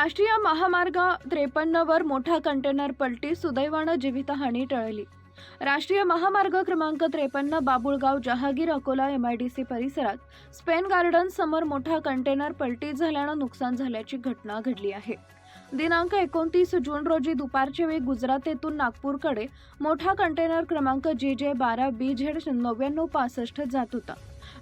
राष्ट्रीय महामार्ग त्रेपन्नवर मोठा कंटेनर पलटी सुदैवानं जीवितहानी टळली. राष्ट्रीय महामार्ग क्रमांक त्रेपन्न Babulgaon Jahagir Akola M I D C परिसरात स्पेन गार्डन समोर मोठा कंटेनर पलटी झाल्यानं नुकसान झाल्याची घटना घडली आहे. दिनांक एकोणतीस जून रोजी दुपारच्या वेळी गुजरातेतून नागपूरकडे मोठा कंटेनर क्रमांक जे जे बारा बी झेड नव्याण्णव पासष्ट जात होता.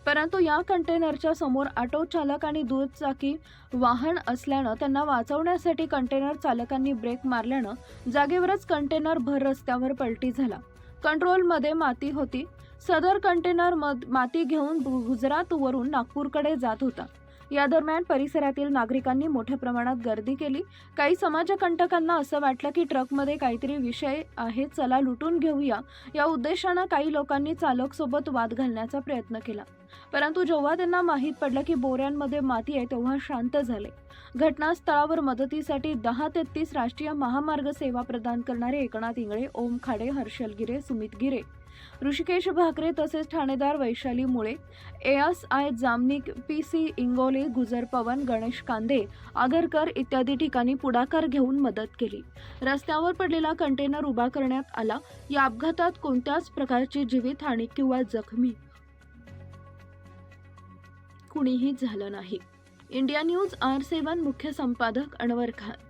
परंतु या कंटेनरच्या समोर ऑटो चालक आणि दुचाकी वाहन असल्यानं त्यांना वाचवण्यासाठी कंटेनर चालकांनी ब्रेक मारल्यानं जागेवरच कंटेनर भर रस्त्यावर पलटी झाला. कंट्रोलमध्ये माती होती. सदर कंटेनर मद माती घेऊन गुजरातवरून नागपूरकडे जात होता. या दरम्यान परिसरातील नागरिकांनी मोठ्या प्रमाणात गर्दी केली. काही समाजकंटकांना असं वाटलं की ट्रकमध्ये काहीतरी विषय आहे चला लुटून घेऊया. या उद्देशानं काही लोकांनी चालकसोबत वाद घालण्याचा प्रयत्न केला. परंतु जेव्हा त्यांना माहीत पडलं की बोऱ्यांमध्ये माती आहे तेव्हा शांत झाले. घटनास्थळावर मदतीसाठी दहा तेहतीस राष्ट्रीय महामार्ग सेवा प्रदान करणारे एकनाथ इंगळे ओम खाडे हर्षल गिरे सुमित गिरे ऋषिकेश भाकरे तसेच ठाणेदार Vaishali Mule S I Jamnik P C Ingole Gujar Pawan Ganesh Kande Agarkar इत्यादी ठिकाणी पुढाकार घेऊन मदत केली. रस्त्यावर पडलेला कंटेनर उभा करण्यात आला. या अपघातात कोणत्याच प्रकारची जीवितहानी किंवा जखमी कुणीही झालं नाही. इंडिया न्यूज आर सेवन मुख्य संपादक अनवर खान.